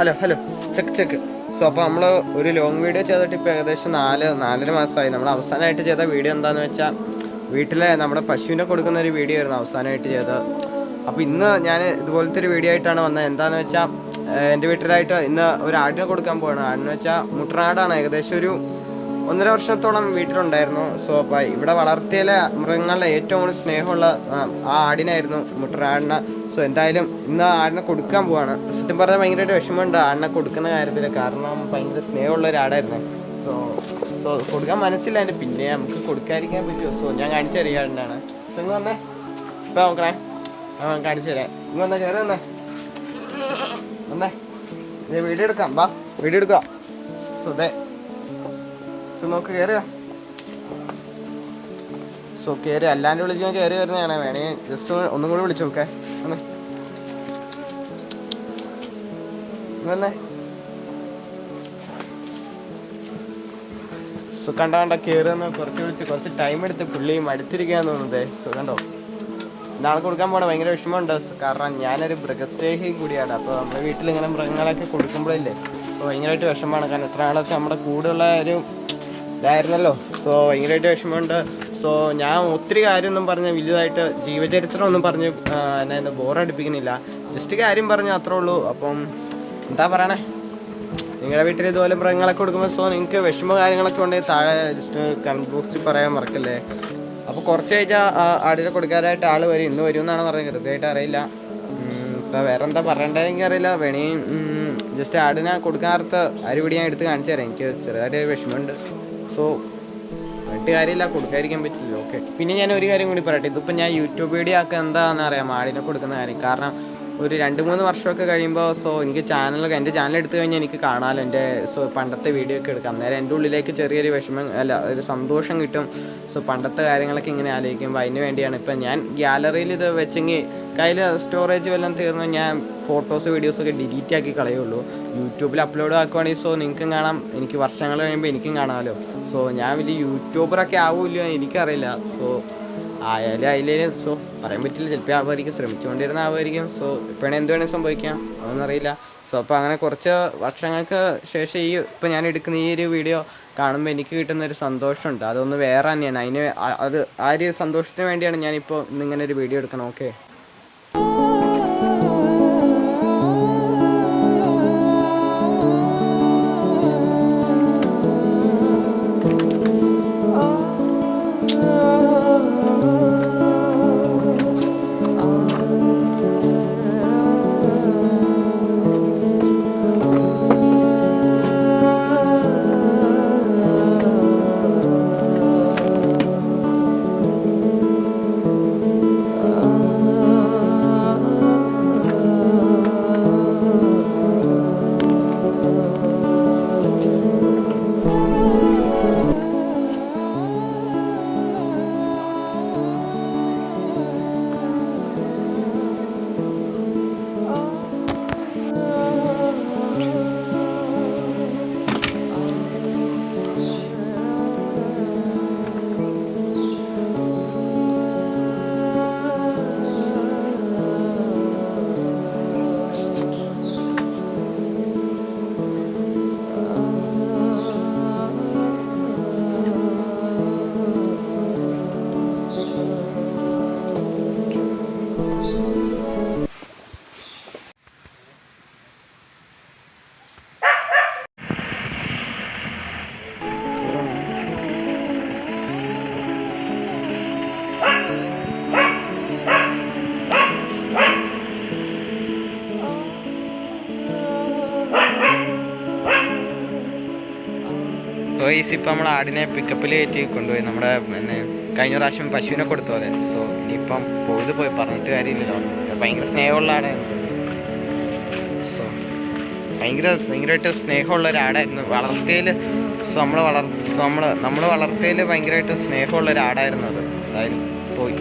Hello hello check check so അപ്പോൾ നമ്മൾ ഒരു ലോങ് വീഡിയോ ചെയ്തിട്ട് ഇപ്പോൾ ഏകദേശം നാല് നാലര മാസമായി. നമ്മൾ അവസാനമായിട്ട് ചെയ്ത വീഡിയോ എന്താണെന്ന് വെച്ചാൽ വീട്ടിലെ നമ്മുടെ പശുവിനെ കൊടുക്കുന്ന ഒരു വീഡിയോ ആയിരുന്നു അവസാനമായിട്ട് ചെയ്തത്. അപ്പോൾ ഇന്ന് ഞാൻ ഇതുപോലത്തെ ഒരു വീഡിയോ ആയിട്ടാണ് വന്നത്. എന്താണെന്ന് വെച്ചാൽ എന്റെ വീട്ടിലായിട്ട് ഇന്ന് ഒരു ആടിനെ കൊടുക്കാൻ പോവാണ്. ആടിനെ വെച്ചാൽ മുട്ടനാടാണ്. ഏകദേശം ഒരു ഒന്നര വർഷത്തോളം വീട്ടിലുണ്ടായിരുന്നു. സോ അപ്പോൾ ഇവിടെ വളർത്തിയിലെ മൃഗങ്ങളുടെ ഏറ്റവും കൂടുതൽ സ്നേഹമുള്ള ആ, ആടിനായിരുന്നു മുട്ടറ ആടിനെ. സോ എന്തായാലും ഇന്ന് ആടിനെ കൊടുക്കാൻ പോവാണ്. സത്യം പറഞ്ഞാൽ ഭയങ്കരമായിട്ട് വിഷമമുണ്ട് ആടിനെ കൊടുക്കുന്ന കാര്യത്തിൽ കാരണം ഭയങ്കര സ്നേഹമുള്ള ഒരു ആടായിരുന്നു. സോ സോ കൊടുക്കാൻ മനസ്സില്ല. എന്റെ പിന്നെ നമുക്ക് കൊടുക്കാതിരിക്കാൻ പറ്റുമോ സോ ഞാൻ കാണിച്ചറിയ ആടിനാണ് സോ ഇങ്ങ് വന്നേ. ഇപ്പം നോക്കണേ. ആ കാണിച്ചു തരാം. ഇങ്ങ് വന്നേ കയറി വന്നേ. വന്നേ. വീഡിയോ എടുക്കാം വാ വീഡിയോ എടുക്കാം സോ അതെ നോക്ക് കയറുക സോ കയറി അല്ലാണ്ട് വിളിച്ച് ഞാൻ കയറി വരുന്നതാണ്. വേണേ ജസ്റ്റ് ഒന്നും കൂടി വിളിച്ചു നോക്കേ. വന്നേ. സോ കണ്ട കണ്ട കയറുന്ന കുറച്ച് വിളിച്ച് കുറച്ച് ടൈം എടുത്ത് പുള്ളി മടുത്തിരിക്കാന്ന് തോന്നുന്നത്. സോ കണ്ടോ? നാളെ കൊടുക്കാൻ പോണ ഭയങ്കര വിഷമമുണ്ട്. കാരണം ഞാനൊരു മൃഗസ്നേഹിയും കൂടിയാണ്. അപ്പോൾ നമ്മുടെ വീട്ടിൽ ഇങ്ങനെ മൃഗങ്ങളൊക്കെ കൊടുക്കുമ്പോഴല്ലേ? സോ ഭയങ്കരമായിട്ട് വിഷമമാണ്. കാരണം ഇത്ര നാളൊക്കെ നമ്മുടെ കൂടെയുള്ള ഒരു ഇതായിരുന്നല്ലോ. സോ ഭയങ്കരമായിട്ട് വിഷമമുണ്ട്. സോ ഞാൻ ഒത്തിരി കാര്യമൊന്നും പറഞ്ഞ് വലുതായിട്ട് ജീവചരിത്രം ഒന്നും പറഞ്ഞ് എന്നെ എന്താ ബോറടിപ്പിക്കുന്നില്ല ജസ്റ്റ് കാര്യം പറഞ്ഞു അത്രേ ഉള്ളൂ. അപ്പം എന്താ പറയണേ? നിങ്ങളുടെ വീട്ടിൽ ഇതുപോലെ മൃഗങ്ങളൊക്കെ കൊടുക്കുമ്പോൾ സോ നിങ്ങൾക്ക് വിഷമ കാര്യങ്ങളൊക്കെ ഉണ്ടെങ്കിൽ താഴെ ജസ്റ്റ് കമന്റ് ബോക്സിൽ പറയാൻ മറക്കല്ലേ. അപ്പോൾ കുറച്ച് കഴിഞ്ഞാൽ ആടിനെ കൊടുക്കാനായിട്ട് ആൾ വരും. ഇന്ന് വരും എന്നാണ് പറഞ്ഞത്. കൃത്യമായിട്ട് അറിയില്ല. ഇപ്പോൾ വേറെ എന്താ പറയണ്ടതെങ്കിൽ അറിയില്ല. വേണേ ജസ്റ്റ് ആടിനെ കൊടുക്കാത്ത അരിപിടി ഞാൻ എടുത്ത് കാണിച്ചു തരാം. എനിക്ക് ചെറുതായിട്ട് വിഷമമുണ്ട്. സോ എന്നിട്ട് കാര്യമില്ല കൊടുക്കാതിരിക്കാൻ പറ്റില്ല ഓക്കെ പിന്നെ ഞാൻ ഒരു കാര്യം കൂടി പറയട്ടെ. ഇതിപ്പോൾ ഞാൻ യൂട്യൂബ് വീഡിയോ ഒക്കെ എന്താണെന്ന് അറിയാം? ആടിനെ കൊടുക്കുന്ന കാര്യം. കാരണം ഒരു രണ്ട് മൂന്ന് വർഷമൊക്കെ കഴിയുമ്പോൾ സോ എനിക്ക് ചാനൽ എന്റെ ചാനൽ എടുത്തു കഴിഞ്ഞാൽ എനിക്ക് കാണാമല്ലോ എന്റെ സോ പണ്ടത്തെ വീഡിയോ ഒക്കെ എടുക്കാം അന്നേരം എന്റെ ഉള്ളിലേക്ക് ചെറിയൊരു വിഷമം അല്ല ഒരു സന്തോഷം കിട്ടും. സോ പണ്ടത്തെ കാര്യങ്ങളൊക്കെ ഇങ്ങനെ ആലോചിക്കുമ്പോൾ അതിന് വേണ്ടിയാണ്. ഇപ്പം ഞാൻ ഗ്യാലറിയിൽ ഇത് വെച്ചെങ്കിൽ കയ്യിൽ സ്റ്റോറേജ് വല്ലതും തീർന്നു ഞാൻ ഫോട്ടോസ് വീഡിയോസൊക്കെ ഡിലീറ്റ് ആക്കി കളയുള്ളൂ. യൂട്യൂബിൽ അപ്ലോഡ് ആക്കുവാണെങ്കിൽ സോ നിങ്ങൾക്കും കാണാം. എനിക്ക് വർഷങ്ങൾ കഴിയുമ്പോൾ എനിക്കും കാണാമല്ലോ. സോ ഞാൻ വലിയ യൂട്യൂബറൊക്കെ ആവുമല്ലോ എനിക്കറിയില്ല. സോ ആയാലും അതിലേലും സോ പറയാൻ പറ്റില്ല. ചിലപ്പോൾ ആവുമായിരിക്കും. ശ്രമിച്ചുകൊണ്ടിരുന്ന ആവുമായിരിക്കും. സോ ഇപ്പോഴാണ് എന്ത് വേണേലും സംഭവിക്കാം. അതൊന്നും അറിയില്ല. സോ അപ്പോൾ അങ്ങനെ കുറച്ച് വർഷങ്ങൾക്ക് ശേഷം ഈ ഇപ്പോൾ ഞാൻ എടുക്കുന്ന ഈ ഒരു വീഡിയോ കാണുമ്പോൾ എനിക്ക് കിട്ടുന്ന ഒരു സന്തോഷമുണ്ട്. അതൊന്ന് വേറെ തന്നെയാണ്. അതിന് അത് ആ ഒരു സന്തോഷത്തിന് വേണ്ടിയാണ് ഞാനിപ്പോൾ ഇന്നിങ്ങനെ ഒരു വീഡിയോ എടുക്കണം. ഓക്കെ ടോയ്സ് ഇപ്പം നമ്മൾ ആടിനെ പിക്കപ്പിൽ കയറ്റി കൊണ്ടുപോയി. നമ്മുടെ കഴിഞ്ഞ പ്രാവശ്യം പശുവിനെ കൊടുത്തു പോലെ സോ ഇനിയിപ്പം പോയത് പോയി. പറഞ്ഞിട്ട് കാര്യമില്ലല്ലോ. ഭയങ്കര സ്നേഹമുള്ള ആടായിരുന്നു സോ ഭയങ്കര ഭയങ്കരമായിട്ട് സ്നേഹമുള്ള ഒരാടായിരുന്നു. വളർത്തിയിൽ സോ നമ്മൾ വളർ സോ നമ്മൾ നമ്മൾ വളർത്തിയതിൽ ഭയങ്കരമായിട്ട് സ്നേഹമുള്ള ഒരാടായിരുന്നു അത്. അതായത് പോയി.